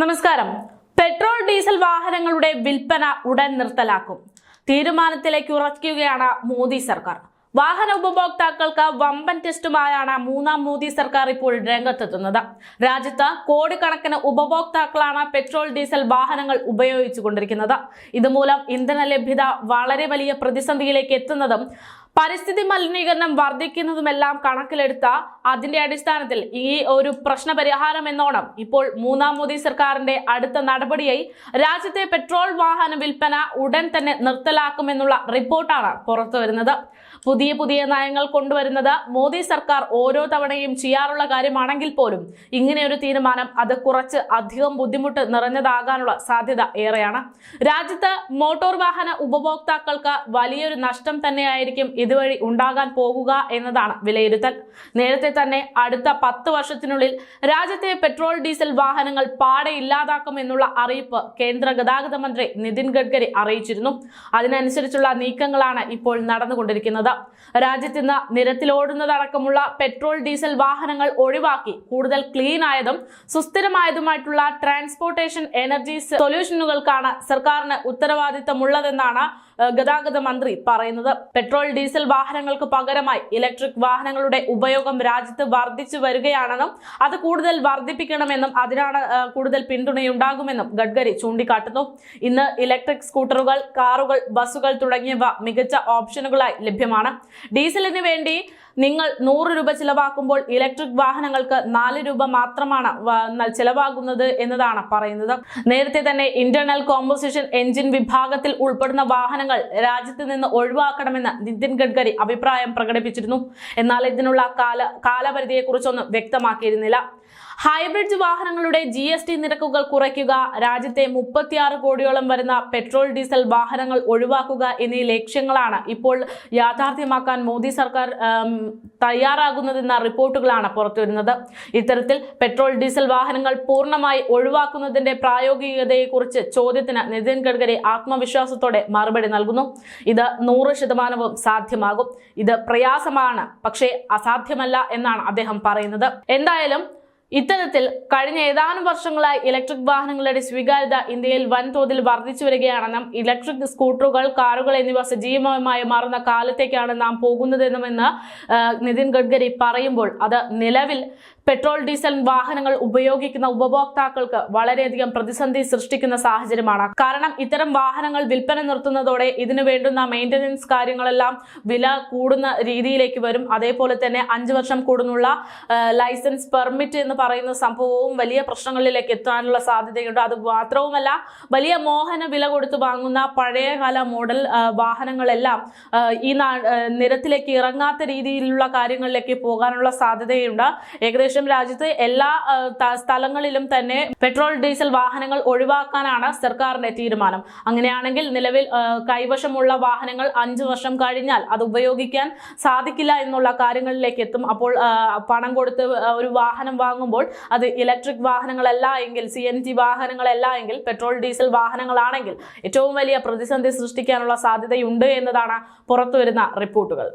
നമസ്കാരം. Petrol diesel വാഹനങ്ങളുടെ വിൽപ്പന ഉടൻ നിർത്തലാക്കും. തീരുമാനത്തിലേക്ക് ഉറയ്ക്കുകയാണ് മോദി സർക്കാർ. വാഹന ഉപഭോക്താക്കൾക്ക് വമ്പൻ ടെസ്റ്റുമായാണ് മൂന്നാം മോദി സർക്കാർ ഇപ്പോൾ രംഗത്തെത്തുന്നത്. രാജ്യത്ത് കോടിക്കണക്കിന് ഉപഭോക്താക്കളാണ് പെട്രോൾ ഡീസൽ വാഹനങ്ങൾ ഉപയോഗിച്ചുകൊണ്ടിരിക്കുന്നത് ഇതുമൂലം ഇന്ധന ലഭ്യത വളരെ വലിയ പ്രതിസന്ധിയിലേക്ക് എത്തുന്നതും പരിസ്ഥിതി മലിനീകരണം വർദ്ധിക്കുന്നതുമെല്ലാം കണക്കിലെടുത്ത അതിന്റെ അടിസ്ഥാനത്തിൽ ഈ ഒരു പ്രശ്ന പരിഹാരം എന്നോണം ഇപ്പോൾ മൂന്നാം മോദി സർക്കാരിന്റെ അടുത്ത നടപടിയായി രാജ്യത്തെ പെട്രോൾ വാഹന വിൽപ്പന ഉടൻ തന്നെ നിർത്തലാക്കുമെന്നുള്ള റിപ്പോർട്ടാണ് പുറത്തു വരുന്നത് പുതിയ പുതിയ നയങ്ങൾ കൊണ്ടുവരുന്നത് മോദി സർക്കാർ ഓരോ തവണയും ചെയ്യാറുള്ള കാര്യമാണെങ്കിൽ പോലും ഇങ്ങനെ ഒരു തീരുമാനം അത് കുറച്ച് അധികം ബുദ്ധിമുട്ട് നിറഞ്ഞതാകാനുള്ള സാധ്യത ഏറെയാണ്. രാജ്യത്ത് മോട്ടോർ വാഹന ഉപഭോക്താക്കൾക്ക് വലിയൊരു നഷ്ടം തന്നെയായിരിക്കും ഇതുവഴി ഉണ്ടാകാൻ പോകുക എന്നതാണ് വിലയിരുത്തൽ. നേരത്തെ തന്നെ അടുത്ത പത്ത് വർഷത്തിനുള്ളിൽ രാജ്യത്തെ പെട്രോൾ ഡീസൽ വാഹനങ്ങൾ പാടെ ഇല്ലാതാക്കുമെന്നുള്ള അറിയിപ്പ് കേന്ദ്ര ഗതാഗത മന്ത്രി നിതിൻ ഗഡ്കരി അറിയിച്ചിരുന്നു. അതിനനുസരിച്ചുള്ള നീക്കങ്ങളാണ് ഇപ്പോൾ നടന്നുകൊണ്ടിരിക്കുന്നത്. രാജ്യത്ത് ഇന്ന് നിരത്തിലോടുന്നതടക്കമുള്ള പെട്രോൾ ഡീസൽ വാഹനങ്ങൾ ഒഴിവാക്കി. കൂടുതൽ ക്ലീൻ ആയതും സുസ്ഥിരമായതുമായിട്ടുള്ള ട്രാൻസ്പോർട്ടേഷൻ എനർജി സൊല്യൂഷനുകൾക്കാണ് സർക്കാരിന് ഉത്തരവാദിത്തമുള്ളതെന്നാണ് ഗതാഗത മന്ത്രി പറയുന്നത്. പെട്രോൾ ഡീസൽ വാഹനങ്ങൾക്ക് പകരമായി ഇലക്ട്രിക് വാഹനങ്ങളുടെ ഉപയോഗം രാജ്യത്ത് വർദ്ധിച്ചു വരികയാണെന്നും അത് കൂടുതൽ വർദ്ധിപ്പിക്കണമെന്നും അതിനാണ് കൂടുതൽ പിന്തുണയുണ്ടാകുമെന്നും ഗഡ്കരി ചൂണ്ടിക്കാട്ടുന്നു. ഇന്ന് ഇലക്ട്രിക് സ്കൂട്ടറുകൾ കാറുകൾ ബസ്സുകൾ തുടങ്ങിയവ മികച്ച ഓപ്ഷനുകളായി ലഭ്യമാണ്. ഡീസലിന് വേണ്ടി നിങ്ങൾ നൂറ് രൂപ ചിലവാക്കുമ്പോൾ ഇലക്ട്രിക് വാഹനങ്ങൾക്ക് നാല് രൂപ മാത്രമാണ് ചിലവാകുന്നത് എന്നതാണ് പറയുന്നത്. നേരത്തെ തന്നെ ഇന്റർണൽ കോമ്പോസിഷൻ എഞ്ചിൻ വിഭാഗത്തിൽ ഉൾപ്പെടുന്ന വാഹനങ്ങൾ രാജ്യത്ത് നിന്ന് ഒഴിവാക്കണമെന്ന് നിതിൻ ഗഡ്കരി അഭിപ്രായം പ്രകടിപ്പിച്ചിരുന്നു. എന്നാൽ ഇതിനുള്ള കാല കാലപരിധിയെക്കുറിച്ചൊന്നും വ്യക്തമാക്കിയിരുന്നില്ല. ഹൈബ്രിഡ് വാഹനങ്ങളുടെ ജി എസ് ടി നിരക്കുകൾ കുറയ്ക്കുക രാജ്യത്തെ മുപ്പത്തിയാറ് കോടിയോളം വരുന്ന പെട്രോൾ ഡീസൽ വാഹനങ്ങൾ ഒഴിവാക്കുക എന്നീ ലക്ഷ്യങ്ങളാണ് ഇപ്പോൾ യാഥാർത്ഥ്യമാക്കാൻ മോദി സർക്കാർ തയ്യാറാകുന്നതെന്ന റിപ്പോർട്ടുകളാണ് പുറത്തുവരുന്നത്. ഇത്തരത്തിൽ പെട്രോൾ ഡീസൽ വാഹനങ്ങൾ പൂർണമായി ഒഴിവാക്കുന്നതിന്റെ പ്രായോഗികതയെക്കുറിച്ച് ചോദ്യത്തിന് നിതിൻ ഗഡ്കരി ആത്മവിശ്വാസത്തോടെ മറുപടി നൽകുന്നു. ഇത് നൂറ് ശതമാനവും സാധ്യമാകും. ഇത് പ്രയാസമാണ് പക്ഷേ അസാധ്യമല്ല എന്നാണ് അദ്ദേഹം പറയുന്നത്. എന്തായാലും ഇത്തരത്തിൽ കഴിഞ്ഞ ഏതാനും വർഷങ്ങളായി ഇലക്ട്രിക് വാഹനങ്ങളുടെ സ്വീകാര്യത ഇന്ത്യയിൽ വൻതോതിൽ വർദ്ധിച്ചു വരികയാണെന്നും ഇലക്ട്രിക് സ്കൂട്ടറുകൾ കാറുകൾ എന്നിവ സജീവമായി മാറുന്ന കാലത്തേക്കാണ് നാം പോകുന്നതെന്നുമെന്ന് നിതിൻ ഗഡ്കരി പറയുമ്പോൾ അത് നിലവിൽ പെട്രോൾ ഡീസൽ വാഹനങ്ങൾ ഉപയോഗിക്കുന്ന ഉപഭോക്താക്കൾക്ക് വളരെയധികം പ്രതിസന്ധി സൃഷ്ടിക്കുന്ന സാഹചര്യമാണ്. കാരണം ഇത്തരം വാഹനങ്ങൾ വിൽപ്പന നിർത്തുന്നതോടെ ഇതിനു വേണ്ടുന്ന മെയിന്റനൻസ് കാര്യങ്ങളെല്ലാം വില കൂടുന്ന രീതിയിലേക്ക് വരും. അതേപോലെ തന്നെ അഞ്ച് വർഷം കൂടുന്നുള്ള ലൈസൻസ് പെർമിറ്റ് എന്ന് പറയുന്ന സംഭവവും വലിയ പ്രശ്നങ്ങളിലേക്ക് എത്താനുള്ള സാധ്യതയുണ്ട്. അത് മാത്രവുമല്ല വലിയ മോഹന വില കൊടുത്ത് വാങ്ങുന്ന പഴയകാല മോഡൽ വാഹനങ്ങളെല്ലാം ഈ നിരത്തിലേക്ക് ഇറങ്ങാത്ത രീതിയിലുള്ള കാര്യങ്ങളിലേക്ക് പോകാനുള്ള സാധ്യതയുണ്ട്. ഏകദേശം രാജ്യത്ത് എല്ലാ സ്ഥലങ്ങളിലും തന്നെ പെട്രോൾ ഡീസൽ വാഹനങ്ങൾ ഒഴിവാക്കാനാണ് സർക്കാരിന്റെ തീരുമാനം. അങ്ങനെയാണെങ്കിൽ നിലവിൽ കൈവശമുള്ള വാഹനങ്ങൾ അഞ്ചു വർഷം കഴിഞ്ഞാൽ അത് ഉപയോഗിക്കാൻ സാധിക്കില്ല എന്നുള്ള കാര്യങ്ങളിലേക്ക് എത്തും. അപ്പോൾ പണം കൊടുത്ത് ഒരു വാഹനം വാങ്ങുമ്പോൾ അത് ഇലക്ട്രിക് വാഹനങ്ങളല്ല എങ്കിൽ സി എൻ ജി വാഹനങ്ങളല്ല എങ്കിൽ പെട്രോൾ ഡീസൽ വാഹനങ്ങളാണെങ്കിൽ ഏറ്റവും വലിയ പ്രതിസന്ധി സൃഷ്ടിക്കാനുള്ള സാധ്യതയുണ്ട് എന്നതാണ് പുറത്തുവരുന്ന റിപ്പോർട്ടുകൾ.